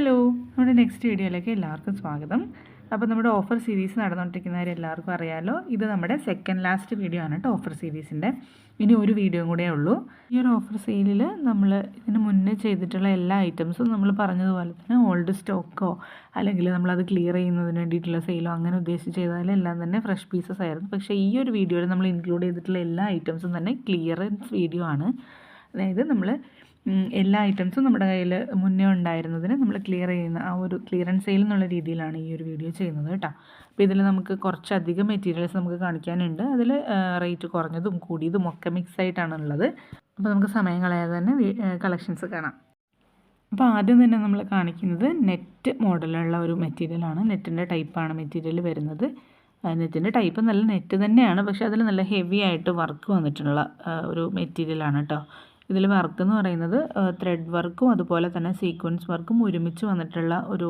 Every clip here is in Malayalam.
ഹലോ നമ്മുടെ നെക്സ്റ്റ് വീഡിയോയിലേക്ക് എല്ലാവർക്കും സ്വാഗതം. അപ്പോൾ നമ്മുടെ ഓഫർ സീരീസ് നടന്നുകൊണ്ടിരിക്കുന്നവർ എല്ലാവർക്കും അറിയാമല്ലോ ഇത് നമ്മുടെ സെക്കൻഡ് ലാസ്റ്റ് വീഡിയോ ആണ് കേട്ടോ ഓഫർ സീരീസിന്റെ ഇനി ഒരു വീഡിയോ കൂടെ ഉള്ളൂ. ഈ ഒരു ഓഫർ സെയിലിൽ നമ്മൾ ഇതിന് മുന്നേ ചെയ്തിട്ടുള്ള എല്ലാ ഐറ്റംസും നമ്മൾ പറഞ്ഞതുപോലെ തന്നെ ഓൾഡ് സ്റ്റോക്കോ അല്ലെങ്കിൽ നമ്മളത് ക്ലിയർ ചെയ്യുന്നതിന് വേണ്ടിയിട്ടുള്ള സെയിലോ അങ്ങനെ ഉദ്ദേശിച്ച് ചെയ്താലും എല്ലാം തന്നെ ഫ്രഷ് പീസസ് ആയിരുന്നു. പക്ഷേ ഈ ഒരു വീഡിയോയിൽ നമ്മൾ ഇൻക്ലൂഡ് ചെയ്തിട്ടുള്ള എല്ലാ ഐറ്റംസും തന്നെ ക്ലിയറൻസ് വീഡിയോ ആണ്. അതായത് നമ്മൾ എല്ലാ ഐറ്റംസും നമ്മുടെ കയ്യിൽ മുന്നേ ഉണ്ടായിരുന്നതിന് നമ്മൾ ക്ലിയർ ചെയ്യുന്ന ആ ഒരു ക്ലിയറൻസ് സെയിൽ എന്നുള്ള രീതിയിലാണ് ഈ ഒരു വീഡിയോ ചെയ്യുന്നത് കേട്ടോ. അപ്പോൾ ഇതിൽ നമുക്ക് കുറച്ചധികം മെറ്റീരിയൽസ് നമുക്ക് കാണിക്കാനുണ്ട്. അതിൽ റേറ്റ് കുറഞ്ഞതും കൂടിയതും ഒക്കെ മിക്സ് ആയിട്ടാണ് ഉള്ളത് അപ്പോൾ നമുക്ക് സമയം കളയാതെ തന്നെ കളക്ഷൻസ് കാണാം. അപ്പോൾ ആദ്യം തന്നെ നമ്മൾ കാണിക്കുന്നത് നെറ്റ് മോഡലുള്ള ഒരു മെറ്റീരിയലാണ് നെറ്റിന്റെ ടൈപ്പാണ് മെറ്റീരിയൽ വരുന്നത്. നെറ്റിന്റെ ടൈപ്പ് നല്ല നെറ്റ് തന്നെയാണ്. പക്ഷേ അതിൽ നല്ല ഹെവി ആയിട്ട് വർക്ക് വന്നിട്ടുള്ള ഒരു മെറ്റീരിയലാണ് കേട്ടോ. ഇതിൽ വർക്ക് എന്ന് പറയുന്നത് ത്രെഡ് വർക്കും അതുപോലെ തന്നെ സീക്വൻസ് വർക്കും ഒരുമിച്ച് വന്നിട്ടുള്ള ഒരു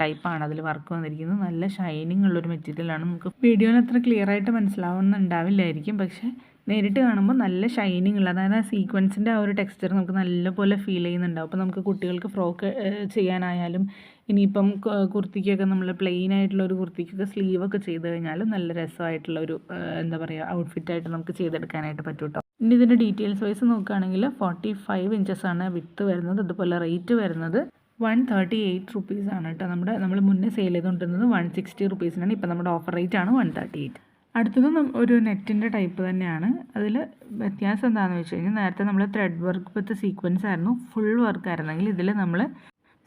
ടൈപ്പാണ് അതിൽ വർക്ക് വന്നിരിക്കുന്നത്. നല്ല ഷൈനിങ് ഉള്ളൊരു മെറ്റീരിയലാണ്. നമുക്ക് വീഡിയോയിൽ അത്ര ക്ലിയർ ആയിട്ട് മനസ്സിലാവുന്നുണ്ടാവില്ലായിരിക്കും. പക്ഷേ നേരിട്ട് കാണുമ്പോൾ നല്ല ഷൈനിങ് ഉള്ള അതായത് ആ സീക്വൻസിന്റെ ആ ഒരു ടെക്സ്ചർ നമുക്ക് നല്ലപോലെ ഫീൽ ചെയ്യുന്നുണ്ടാവും. അപ്പോൾ നമുക്ക് കുട്ടികൾക്ക് ഫ്രോക്ക് ചെയ്യാനായാലും ഇനിയിപ്പം കുർത്തിക്കൊക്കെ നമ്മൾ പ്ലെയിൻ ആയിട്ടുള്ള ഒരു കുർത്തിക്കൊക്കെ സ്ലീവൊക്കെ ചെയ്ത് കഴിഞ്ഞാൽ നല്ല രസമായിട്ടുള്ള ഒരു എന്താ പറയുക ഔട്ട്ഫിറ്റായിട്ട് നമുക്ക് ചെയ്തെടുക്കാനായിട്ട് പറ്റും കേട്ടോ ഇനി ഇതിന്റെ ഡീറ്റെയിൽസ് വൈസ് നോക്കുകയാണെങ്കിൽ ഫോർട്ടി ഫൈവ് ഇഞ്ചസ് ആണ് വിത്ത് വരുന്നത്. അതുപോലെ റേറ്റ് വരുന്നത് വൺ തേർട്ടി എയ്റ്റ് റുപ്പീസ് ആണ് കേട്ടോ. നമ്മുടെ നമ്മൾ മുന്നേ സെയിൽ ചെയ്തുകൊണ്ടിരുന്നത് വൺ സിക്സ്റ്റി റുപ്പീസിനാണ് ഇപ്പം നമ്മുടെ ഓഫർ റേറ്റ് ആണ് വൺ തേർട്ടി എയ്റ്റ് അടുത്തത് ഒരു നെറ്റിന്റെ ടൈപ്പ് തന്നെയാണ്. അതിൽ വ്യത്യാസം എന്താണെന്ന് വെച്ച് കഴിഞ്ഞാൽ നേരത്തെ നമ്മൾ ത്രെഡ് വർക്ക് വിത്ത് സീക്വൻസ് ആയിരുന്നു. ഫുൾ വർക്ക് ആയിരുന്നെങ്കിൽ ഇതിൽ നമ്മൾ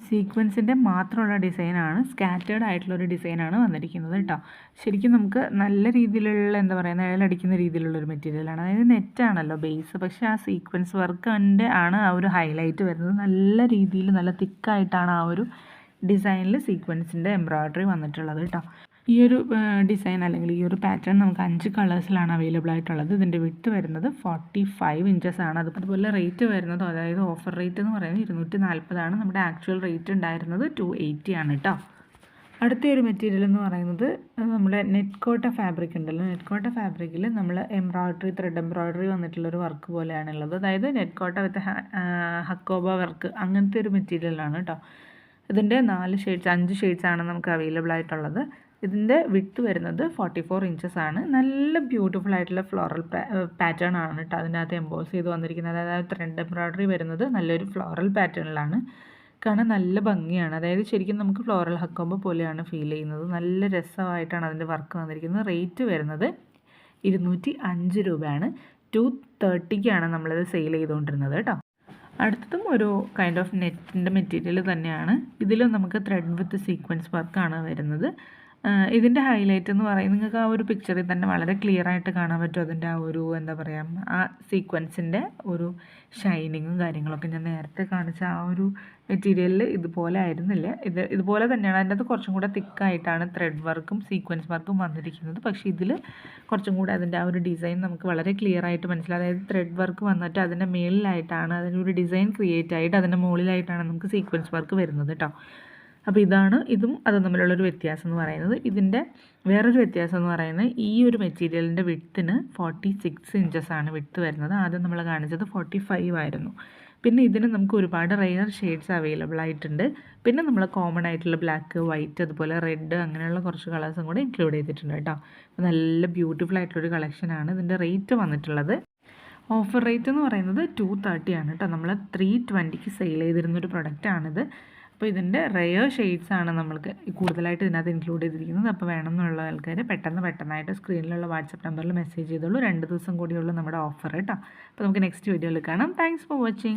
സീക്വൻസിന്റെ മാത്രമുള്ള ഡിസൈനാണ് സ്കാറ്റേഡ് ആയിട്ടുള്ള ഒരു ഡിസൈനാണ് വന്നിരിക്കുന്നത് കേട്ടോ. ശരിക്കും നമുക്ക് നല്ല രീതിയിലുള്ള എന്താ പറയുക നിഴലടിക്കുന്ന രീതിയിലുള്ള ഒരു മെറ്റീരിയലാണ് അതായത് നെറ്റാണല്ലോ ബേസ് പക്ഷേ ആ സീക്വൻസ് വർക്കിന്റെ ആണ് ആ ഒരു ഹൈലൈറ്റ് വരുന്നത്. നല്ല രീതിയിൽ നല്ല തിക്കായിട്ടാണ് ആ ഒരു ഡിസൈനിൽ സീക്വൻസിന്റെ എംബ്രോയ്ഡറി വന്നിട്ടുള്ളത് കേട്ടോ. ഈ ഒരു ഡിസൈൻ അല്ലെങ്കിൽ ഈ ഒരു പാറ്റേൺ നമുക്ക് അഞ്ച് കളേഴ്സിലാണ് അവൈലബിൾ ആയിട്ടുള്ളത്. ഇതിന്റെ വിട്ട് വരുന്നത് ഫോർട്ടി ഫൈവ് ഇഞ്ചസ് ആണ്. അതുപോലെ റേറ്റ് വരുന്നത് അതായത് ഓഫർ റേറ്റ് എന്ന് പറയുന്നത് ഇരുന്നൂറ്റി നാൽപ്പതാണ് നമ്മുടെ ആക്ച്വൽ റേറ്റ് ഉണ്ടായിരുന്നത് ടു എയ്റ്റി ആണ് കേട്ടോ അടുത്ത ഒരു മെറ്റീരിയൽ എന്ന് പറയുന്നത് നമ്മുടെ നെറ്റ് കോട്ട ഫാബ്രിക് ഉണ്ടല്ലോ. നെറ്റ് കോട്ട ഫാബ്രിക്കിൽ നമ്മൾ എംബ്രോയ്ഡറി ത്രെഡ് എംബ്രോയ്ഡറി വന്നിട്ടുള്ളൊരു വർക്ക് പോലെയാണുള്ളത്. അതായത് നെറ്റ് കോട്ട വിത്ത് ഹക്കോബ വർക്ക് അങ്ങനത്തെ ഒരു മെറ്റീരിയലാണ് കേട്ടോ ഇതിന്റെ നാല് ഷെയ്ഡ്സ് അഞ്ച് ഷെയ്ഡ്സാണ് നമുക്ക് അവൈലബിൾ ആയിട്ടുള്ളത്. ഇതിന്റെ വിട്ട് വരുന്നത് ഫോർട്ടി ഫോർ ഇഞ്ചസ് ആണ്. നല്ല ബ്യൂട്ടിഫുൾ ആയിട്ടുള്ള ഫ്ലോറൽ പാറ്റേൺ ആണ് കേട്ടോ അതിനകത്ത് എംബോസ് ചെയ്ത് വന്നിരിക്കുന്നത്. അതായത് ത്രെഡ് എംബ്രോയ്ഡറി വരുന്നത് നല്ലൊരു ഫ്ലോറൽ പാറ്റേണിലാണ് കാണാൻ നല്ല ഭംഗിയാണ്. അതായത് ശരിക്കും നമുക്ക് ഫ്ലോറൽ ഹക്കോമ്പ് പോലെയാണ് ഫീൽ ചെയ്യുന്നത്. നല്ല രസമായിട്ടാണ് അതിന്റെ വർക്ക് വന്നിരിക്കുന്നത്. റേറ്റ് വരുന്നത് ഇരുന്നൂറ്റി അഞ്ച് രൂപയാണ് ടു തേർട്ടിക്കാണ് നമ്മളിത് സെയിൽ ചെയ്തുകൊണ്ടിരുന്നത് കേട്ടോ അടുത്തതും ഒരു കൈൻഡ് ഓഫ് നെറ്റിന്റെ മെറ്റീരിയൽ തന്നെയാണ്. ഇതിലും നമുക്ക് ത്രെഡ് വിത്ത് സീക്വൻസ് വർക്കാണ് വരുന്നത്. ഇതിന്റെ ഹൈലൈറ്റ് എന്ന് പറയുന്നത് നിങ്ങൾക്ക് ആ ഒരു പിക്ചറിൽ തന്നെ വളരെ ക്ലിയർ ആയിട്ട് കാണാൻ പറ്റും. അതിന്റെ ആ ഒരു എന്താ പറയുക ആ സീക്വൻസിന്റെ ഒരു ഷൈനിങ്ങും കാര്യങ്ങളൊക്കെ ഞാൻ നേരത്തെ കാണിച്ച ആ ഒരു മെറ്റീരിയലിൽ ഇതുപോലെ ആയിരുന്നില്ല. ഇത് ഇതുപോലെ തന്നെയാണ്. അതിന്റെ അത് കുറച്ചും കൂടെ തിക്കായിട്ടാണ് ത്രെഡ് വർക്കും സീക്വൻസ് വർക്കും വന്നിരിക്കുന്നത്. പക്ഷേ ഇതിൽ കുറച്ചും കൂടെ അതിന്റെ ആ ഒരു ഡിസൈൻ നമുക്ക് വളരെ ക്ലിയർ ആയിട്ട് മനസ്സിലാവും അതായത് ത്രെഡ് വർക്ക് വന്നിട്ട് അതിന്റെ മേളിലായിട്ടാണ് അതിനൊരു ഡിസൈൻ ക്രിയേറ്റ് ആയിട്ട് അതിന്റെ മുകളിലായിട്ടാണ് നമുക്ക് സീക്വൻസ് വർക്ക് വരുന്നത് കേട്ടോ അപ്പോൾ ഇതാണ് ഇതും അതും തമ്മിലുള്ളൊരു വ്യത്യാസം എന്ന് പറയുന്നത്. ഇതിന്റെ വേറൊരു വ്യത്യാസം എന്ന് പറയുന്നത് ഈ ഒരു മെറ്റീരിയലിന്റെ വിത്തിന് ഫോർട്ടി സിക്സ് ആണ് വിട്ട് വരുന്നത്. ആദ്യം നമ്മൾ കാണിച്ചത് ഫോർട്ടി ഫൈവ് ആയിരുന്നു. പിന്നെ ഇതിന് നമുക്ക് ഒരുപാട് റെയർ ഷെയ്ഡ്സ് അവൈലബിൾ ആയിട്ടുണ്ട്. പിന്നെ നമ്മൾ കോമൺ ആയിട്ടുള്ള ബ്ലാക്ക് വൈറ്റ് അതുപോലെ റെഡ് അങ്ങനെയുള്ള കുറച്ച് കളേഴ്സും കൂടെ ഇൻക്ലൂഡ് ചെയ്തിട്ടുണ്ട് കേട്ടോ. നല്ല ബ്യൂട്ടിഫുൾ ആയിട്ടുള്ളൊരു കളക്ഷനാണ് ഇതിന്റെ റേറ്റ് വന്നിട്ടുള്ളത്. ഓഫർ റേറ്റ് എന്ന് പറയുന്നത് ടു തേർട്ടി ആണ് കേട്ടോ. നമ്മൾ ത്രീ ട്വന്റിക്ക് സെയിൽ ചെയ്തിരുന്നൊരു പ്രൊഡക്റ്റാണിത് അപ്പോൾ ഇതിന്റെ റെയർ ആണ് നമ്മൾക്ക് കൂടുതലായിട്ട് ഇതിനകത്ത് ഇൻക്ലൂഡ് ചെയ്തിരിക്കുന്നത്. അപ്പോൾ വേണം എന്നുള്ള ആൾക്കാർ പെട്ടെന്ന് പെട്ടെന്നായിട്ട് സ്ക്രീനിലുള്ള വാട്സപ്പ് നമ്പറിൽ മെസ്സേജ് ചെയ്തോളൂ. രണ്ട് ദിവസം കൂടിയുള്ള നമ്മുടെ ഓഫർ കേട്ടോ. അപ്പോൾ നമുക്ക് നെക്സ്റ്റ് വീഡിയോയിൽ കാണാം. Thanks for watching